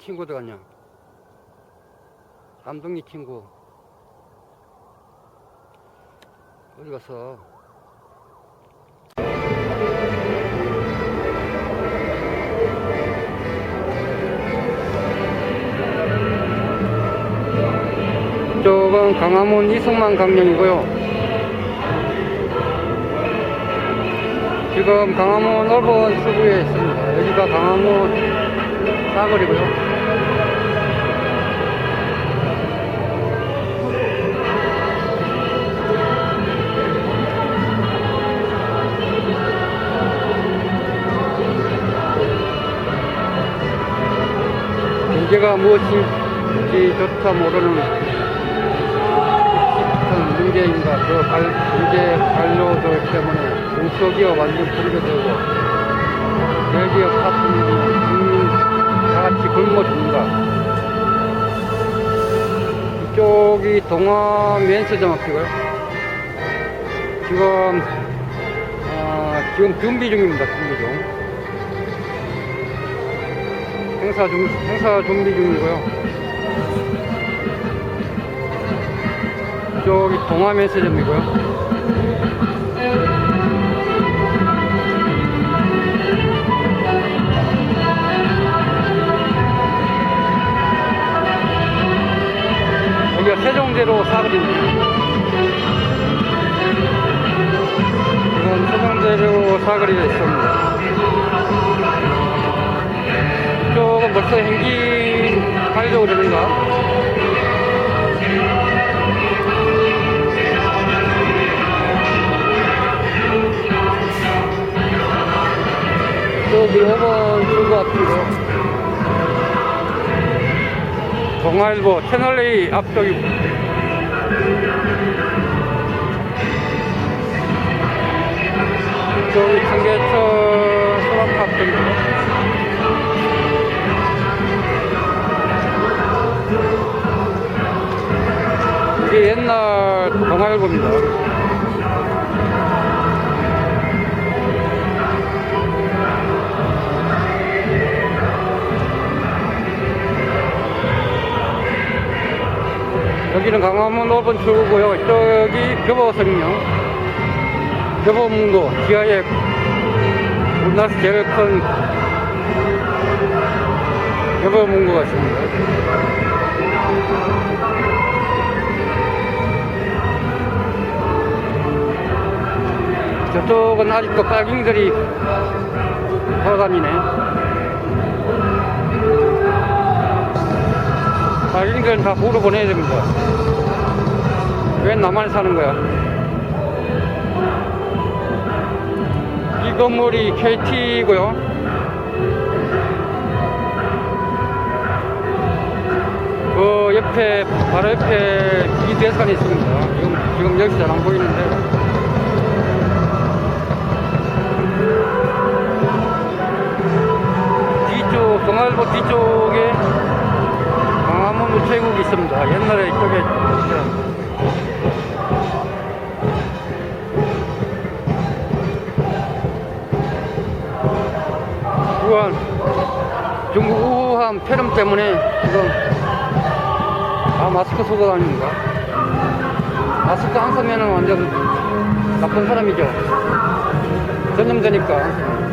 친구 어디 갔냐? 감독님 친구. 어디 갔어? 이쪽은 강화문 이승만 강령이고요. 지금 강화문 얼본 수구에 있습니다. 여기가 강화문 사거리고요. 문제가 무엇인지 조차 모르는 그런 문제인가 그 발, 문제 관료들 때문에 중소기업 완전 붕괴되고 대기업 파트너는 국민 다 같이 굶어 죽는다. 이쪽이 동화 면세점 앞이고요. 지금 아, 지금 준비 중입니다. 준비 중. 행사 중 행사 준비 중이고요. 저기 동화 면세점이고요. 여기가 세종대로 사거리입니다. 이건 세종대로 사거리가 있습니다. 하려고 그러는가? 저기 5번 출구 앞이고 동아일보 채널A 앞쪽이고 저기 청계천 옛날 동아일보입니다. 여기는 강화문 5번 출구고요. 저기 교보성령, 교보문고, 지하에 우리나라에서 제일 큰 교보문고가 있습니다. 저쪽은 아직도 빨갱이들이 돌아다니네. 빨갱이들은 다 보러 보내야 됩니다. 왜 나만 사는 거야? 이 건물이 KT고요. 그 옆에 바로 옆에 이 대산이 있습니다. 지금 지금 여기서 잘 안 보이는데. 동아일보 뒤쪽에 강화문 우체국이 있습니다. 옛날에 이쪽에. 우한 중국 우한 폐렴 때문에 지금 다 마스크 쓰고 다닙니다. 마스크 안 쓰면 완전 나쁜 사람이죠. 전염되니까.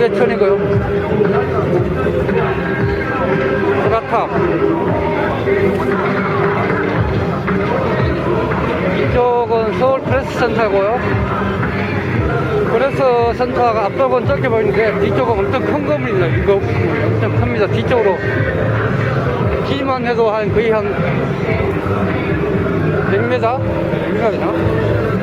청계천이고요. 소라탑. 이쪽은 서울 프레스 센터고요. 프레스 센터가 앞쪽은 적게 보이는데 뒤쪽은 엄청 큰 건물입니다. 이거 엄청 큽니다. 뒤쪽으로 길만 해도 한 거의 한 100m? 100m 되나?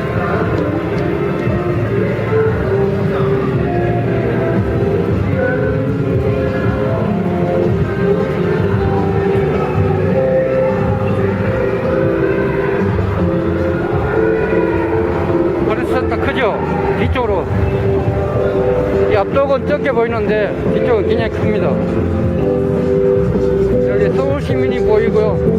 적게 보이는데 뒤쪽은 굉장히 큽니다. 여기 서울 시민이 보이고요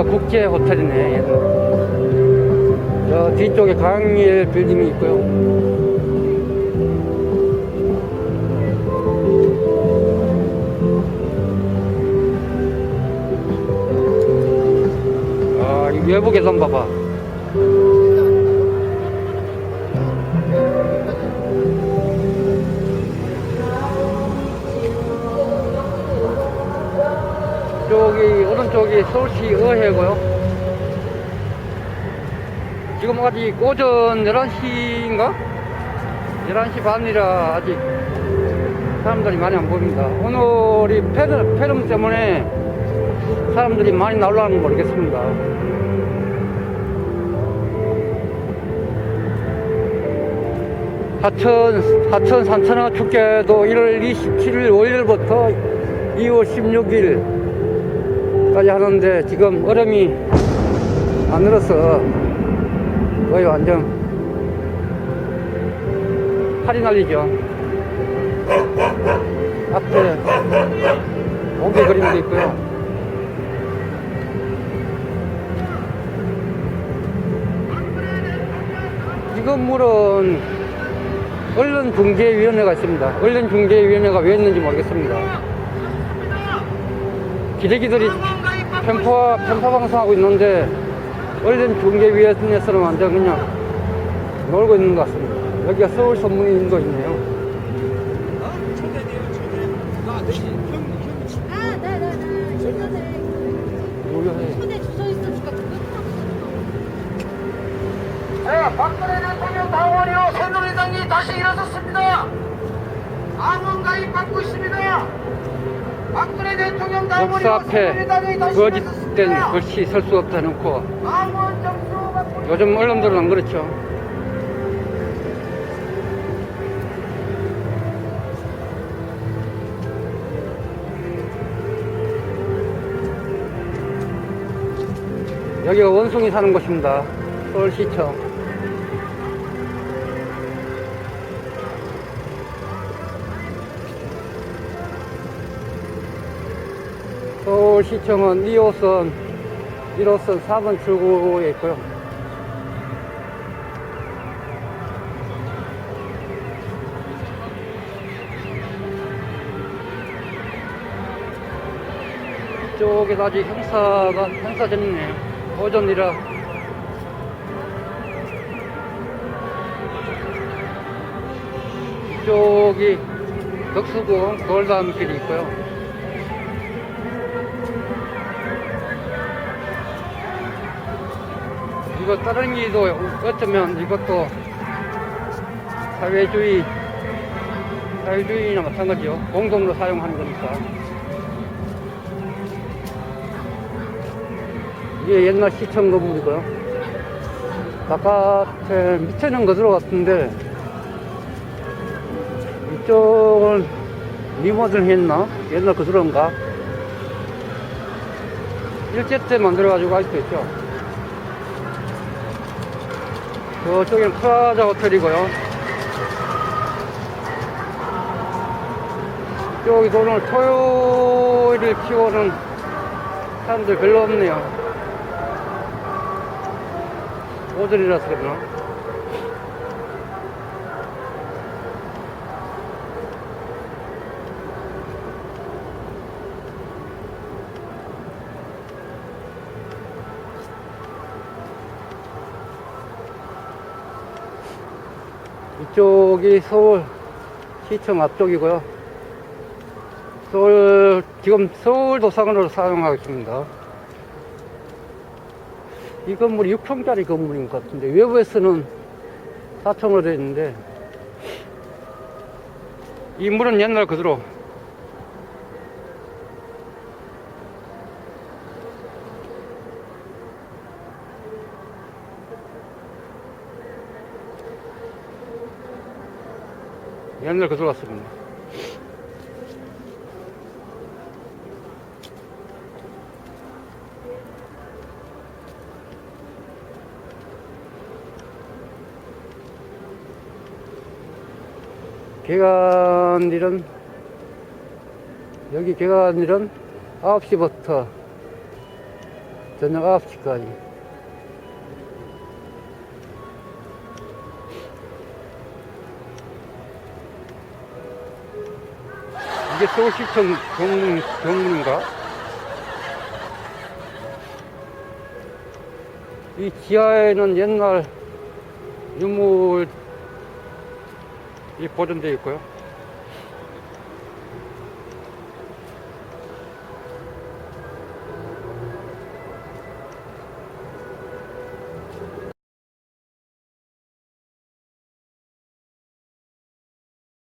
여기가 국제 호텔이네. 저 뒤쪽에 강일 빌딩이 있고요. 아, 이 외부 계산 봐봐. 오른쪽이 서울시 의회고요. 지금 아직 오전 11시인가? 11시 반이라 아직 사람들이 많이 안 보입니다. 오늘이 페름, 페름 때문에 사람들이 많이 나올라는 모르겠습니다. 하천, 하천 산천어 축제도 1월 27일 월요일부터 2월 16일 까지 하는데 지금 얼음이 안 늘어서 거의 완전 팔이 날리죠. 앞에 오개 그림도 있고요. 이 건물은 언론중재위원회가 있습니다. 언론중재위원회가 왜 있는지 모르겠습니다. 기레기들이 편파, 편파 방송하고 있는데 언론중재위원회에서는 완전 그냥 놀고 있는 것 같습니다. 여기가 서울 선문인도 있네요. 아, 네네네. 예전에 요요해. 손에 주소 있으니까 네, 박근혜 대통령 당원이요 새누리당이 다시 일어섰습니다. 암원 가입받고 있습니다. 박근혜 대통령 당원이요 역사 앞에 거짓된. 글씨 설수 없다 놓고 요즘 언론들은 안 그렇죠. 여기가 원숭이 사는 곳입니다. 서울시청. 시청은 2호선, 1호선 4번 출구에 있고요. 이쪽에 아직 행사가, 행사전이네요. 오전이라. 이쪽이 덕수궁 돌담길이 있고요. 이거 다른 길도 어쩌면 이것도 사회주의, 사회주의나 마찬가지요. 공동으로 사용하는 거니까. 이게 옛날 시청 건물이고요. 바깥에 밑에는 거 들어 같은데 이쪽은 리모델 했나? 옛날 거들어인가? 일제 때 만들어가지고 아직도 있죠. 저쪽엔 프라자 호텔이고요. 여기도 오늘 토요일을 키워는 사람들 별로 없네요. 오전이라서 그러나. 이쪽이 서울 시청 앞쪽이고요. 서울, 지금 서울 도서관으로 사용하고 있습니다. 이 건물이 6평짜리 건물인 것 같은데, 외부에서는 4층으로 되어 있는데, 이 물은 옛날 그대로 옛날 그대로 같습니다. 개관일은 여기 개관일은 9시부터 저녁 9시까지 이게 서울시청 정문, 정문인가? 이 지하에는 옛날 유물 이 보존되어 있고요.